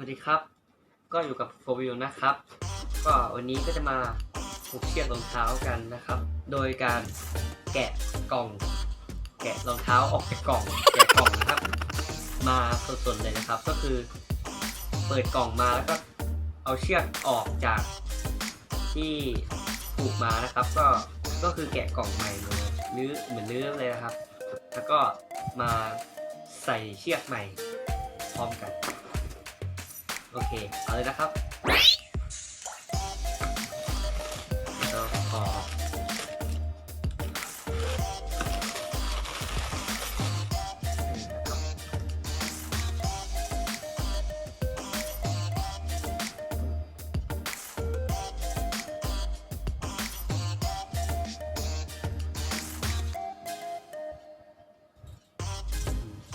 สวัสดีครับ ก็อยู่กับโฟวิวนะครับ ก็วันนี้ก็จะมาผูกเชือกรองเท้ากันนะครับ โดยการแกะกล่อง แกะรองเท้าออกจากกล่อง แกะกล่องนะครับ มาสดๆเลยนะครับ ก็คือ เปิดกล่องมาแล้วก็เอาเชือกออกจากที่ผูกมานะครับ ก็ก็คือแกะกล่องใหม่เลยรื้อเหมือนเรื้อเลยนะครับ แล้วก็มาใส่เชือกใหม่พร้อมกัน โอเค เอาเลยนะครับแล้วก็ขอนี่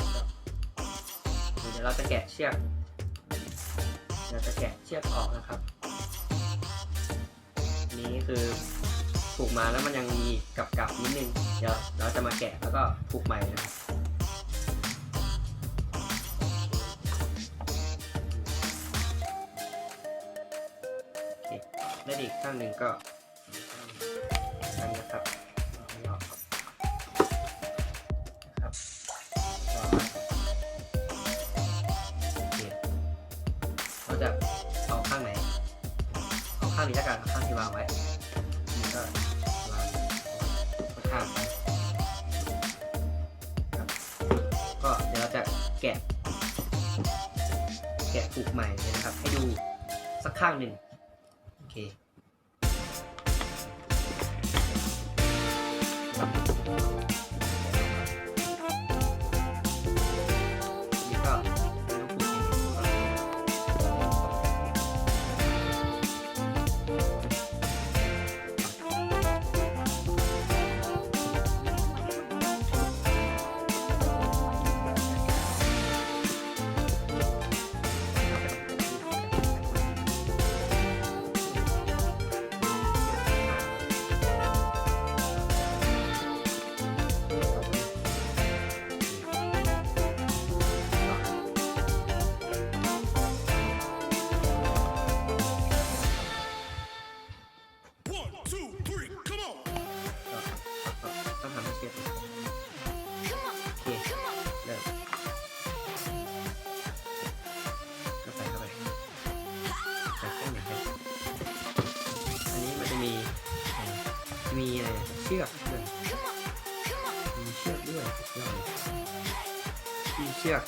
นะครับเดี๋ยวเราจะแกะเชือก เราจะแกะเชือกออกนะครับนี่คือผูกมาแล้วมันยังมีกับกับๆนิดนึง เดี๋ยวเราจะมาแกะแล้วก็ผูกใหม่นะครับและอีกข้างหนึ่งก็ ข้างนี้แล้วกันข้างที่วางไว้นี่ก็วางข้างก็เดี๋ยวเราจะแกะ แกะผูกใหม่เลยนะครับ ให้ดูสักข้างหนึ่งโอเค มีอะไรเชือกด้วยมีเชือกด้วยยอดมีเชือก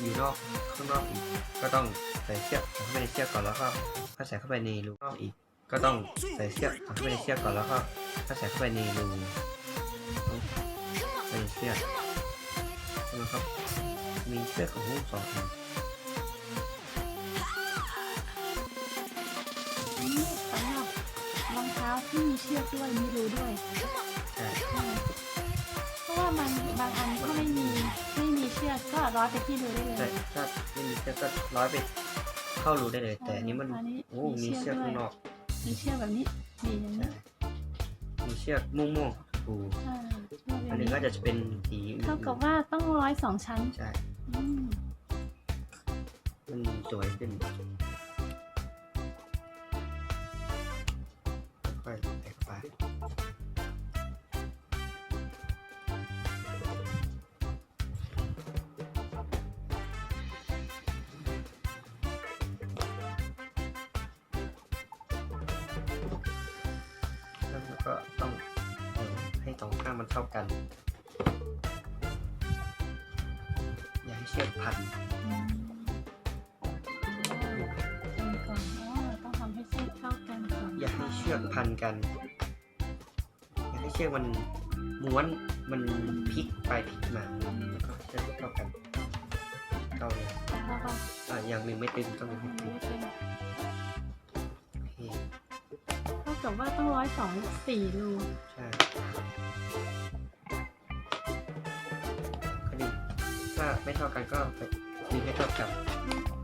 อยู่นอกข้างนอกอีก ก็ต้องใส่เชือกเข้าไปในเชือกก่อนแล้วก็ก็ใส่เข้าไปในรูนอกอีก ก็ต้องใส่เชือกเข้าไปในเชือกก่อนแล้วก็ก็ใส่เข้าไปในรูต้องไปในเชือกใช่ไหมครับ มีเชือกของลูกสองอัน ท้าที่มีเชือกด้วยมีรูด้วยใช่ใช่เพราะว่าบางบางอันถ้าไม่มีไม่มีเชือกก็ร้อยไปที่รูได้เลยใช่ถ้าไม่มีเชือกก็ร้อยไปเข้ารูได้เลย แต่อันนี้มันอันนี้โอ้มีเชือกข้างนอกมีเชือกแบบนี้มีอย่างใช่นี้มีเชือกม่วงๆผูใช่เชือกแบอันบนี้นี้ก็จะเป็นสีอื่นเท่ากับว่าต้องร้อยสองชั้นใช่ อืมมันสวยขึ้น อยๆแตกไปแล้วก็ต้องให้สองข้างมันเท่ากัน อย่าให้เชือกพัน ชือกพันกันอย่าให้เชือกมันม้วนมันพลิกไปพลิกมาแล้วก็เชือกเท่ากันเท่าเลยแล้วก็อะอย่างหนึ่งไม่ตึงต้องเป็นอัให้นตึนี้งเป็นโอเคเท่ากับว่าต้องร้อยสองสี่รูใช่ก็ดีถ้าไม่เท่ากันก็ไปมีให้เท่ากัน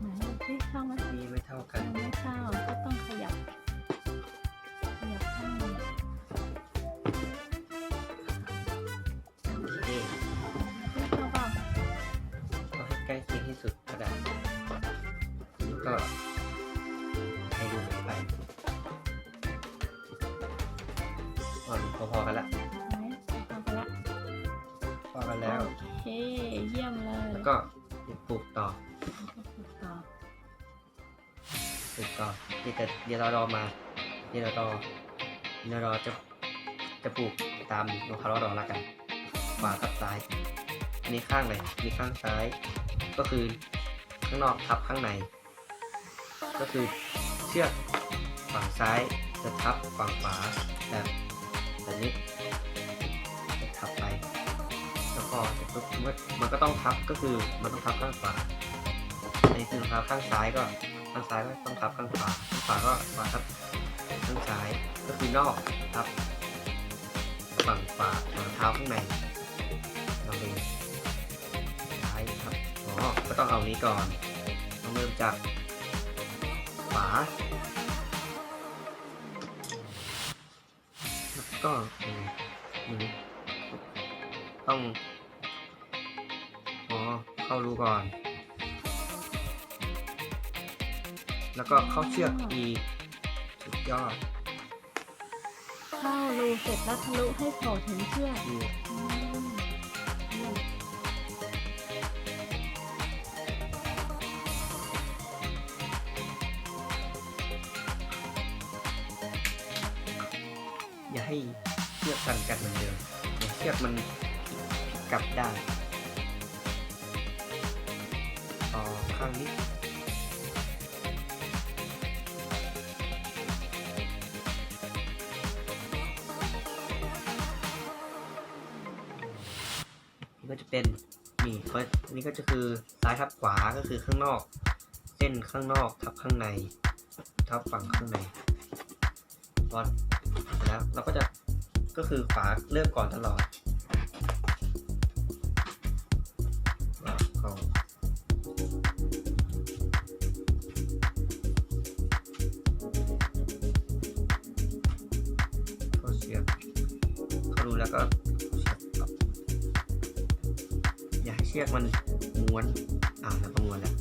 ไหนดูสิเข้าไหมมีไม่เท่ากันยังไม่เข้าก็ต้องขยับ เข้าเปล่าเอาให้ใกล้เคียงที่สุดก็ได้ก็ให้ดูไปอ่อนพอๆกันละไหนเอาไปละพอกันแล้วโอเคเยี่ยมเลยแล้วก็ปลูกต่อต่อปลูกต่อนี่แต่เดี๋ยวเรารอมาเดี๋ยวเรารอเดี๋ยวเราจะจะปลูกตามรองเท้ารอดอละกันขวาทับซ้ายอันนี้ข้างเลยนี่ข้างซ้าย ก็คือ ข้างนอกทับข้างใน ก็คือเชือกฝั่งซ้ายจะทับฝั่งขวาแบบแบบนี้จะทับไปแล้วพอเสร็จปุ๊บมันก็ต้องทับก็คือมันต้องทับข้างขวาอันนี้คือรองเท้าข้างซ้ายก็ข้างซ้ายก็ต้องทับข้างขวาข้างขวาก็ขวาทับข้างซ้ายก็คือนอกทับฝั่งขวาฝั่งเท้าข้างในลองดู ครับอ๋อก็ต้องเอานี้ก่อนต้องเริ่มจากขวาแล้วก็อืมอืมต้องอ๋อเข้ารูก่อน แล้วก็เข้าเชือกอีกสุดยอด เข้ารูเสร็จแล้วทะลุให้โผล่ถึงเชือก ตันกันเหมือนเดิมเชือกมันกลับด้านต่อข้างนี้นี่ก็จะเป็นนี่เนี่ก็จะคือซ้ายทับขวาก็คือข้างนอก เส้นข้างนอกทับข้างใน ทับฝั่งข้างในพอแล้วเราก็จะ ก็คือขวาเริ่มก่อนตลอดแล้วก็เข้าเชือกเขารู้แล้วก็อกต่ออย่าให้เชือกมันม้วนอ่าแล้วก็ม้วนแล้ว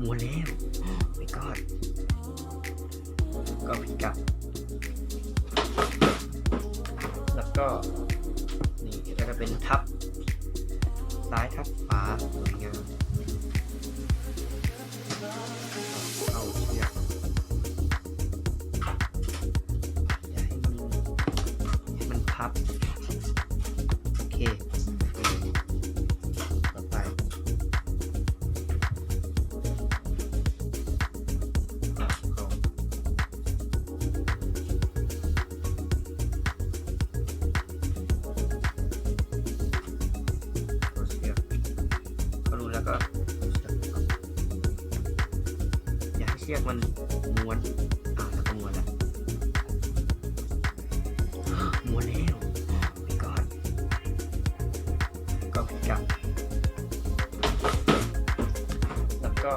ม้วแล้วไม่กอดก็พลิกกลับแล้วก็ นี่ก็จะเป็นทับ ซ้ายทับขวาสวยงามเข้าเชือกอย่าให้มันให้มันพับ เชือกมันม้วนอ่าแล้วก็ม้วนแล้วม้วนแล้วไม่กอดก็พิกกลับแล้วก็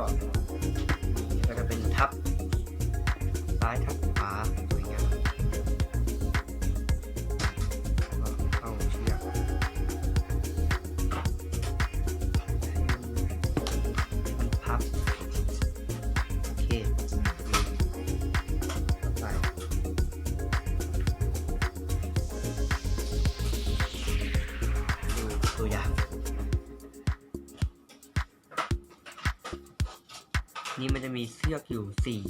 นี่มันจะมีเชือกอยู่สี่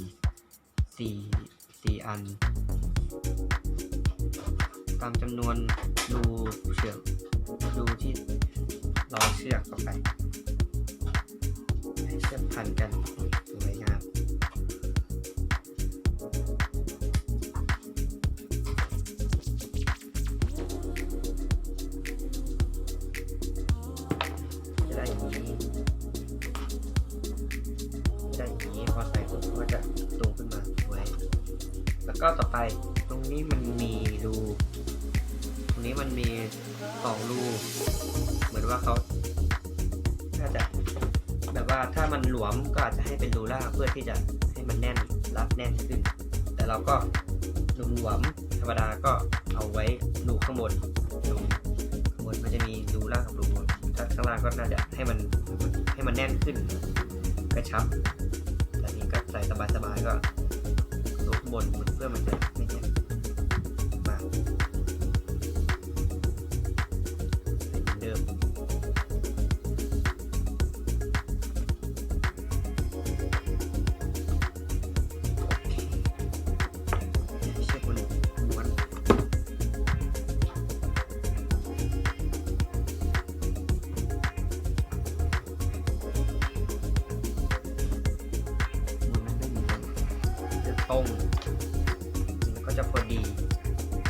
สี่สี่อัน ตามจำนวนรูเชือกรูที่ล้อเชือกเข้าไปให้เชือกพันกันสวยงาม ก็ต่อไปตรงนี้มันมีรูตรงนี้มันมีสองรูเหมือนว่าเขาน่าจะแบบว่าถ้ามันหลวมก็อาจจะให้เป็นรูล่าเพื่อที่จะให้มันแน่นรัดแน่นขึ้น แต่เราก็หลวมๆธรรมดาก็เอาไว้รูข้างบนรูข้างบนมันจะมีรูล่างกับรูบนธด้านข้างล่างก็น่าจะให้มันให้มันแน่นขึ้นกระชับแต่นี้ก็ใส่สบายๆก็ บนเพื่อมันจะไม่แน่น ตรงก็จะพอดี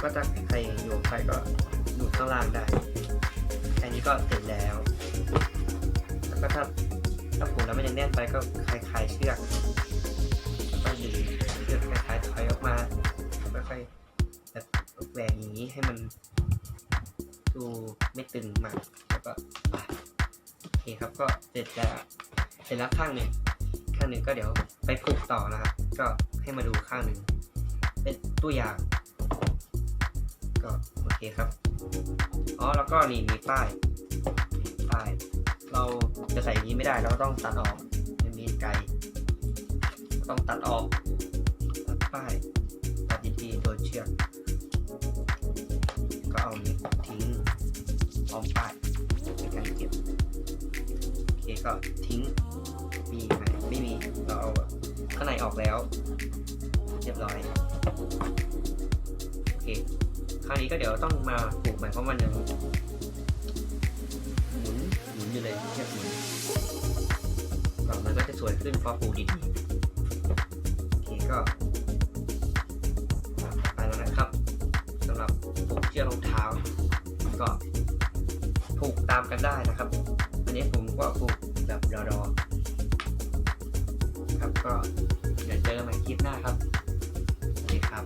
ก็ถ้าใครโยนไปก็ดูข้างล่างได้แค่นี้ก็เสร็จแล้ว แล้วก็ถ้าถ้าผูกแล้วมันยังแน่นไปก็คลายเชือกก็ดึงเชือกคลายถอยออกมาค่อยๆแบบแหวกอย่างนี้ให้มันดูไม่ตึงมากแล้วก็โอเคครับก็เสร็จแล้วเสร็จแล้วข้างหนึ่งข้างหนึ่งก็เดี๋ยวไปผูกต่อนะครับ ก็ ให้มาดูข้างหนึ่ง เป็นตัวอย่าง ก็โอเคครับ อ๋อ แล้วก็นี่มีป้ายป้าย เราจะใส่อย่างนี้ไม่ได้ เราก็ต้องตัดออกมันมีไกลต้องตัดออก ตัดป้าย ตัดดีๆตัวเชือก ก็เอานี้ทิ้งพร้อมป้ายในการเก็บ โอเคก็ทิ้ง มีไหมไม่มี เราเอา ข้างในออกแล้ว เรียบร้อย โอเค คราวนี้ก็เดี๋ยวต้องมาปลูกใหม่เพราะมันยังหมุนหมุนอยู่เลยเชือกหมุนก่อนมันก็จะสวยขึ้นพอปลูกดีๆโอเคก็ไปแล้วนะครับสำหรับผูกเชือกรองเท้า ก็ผูกตามกันได้นะครับ อันนี้ผมก็ผูกแบบรอๆ ครับ ก็เดี๋ยวเจอกันใหม่คลิปหน้าครับสวัสดีครับ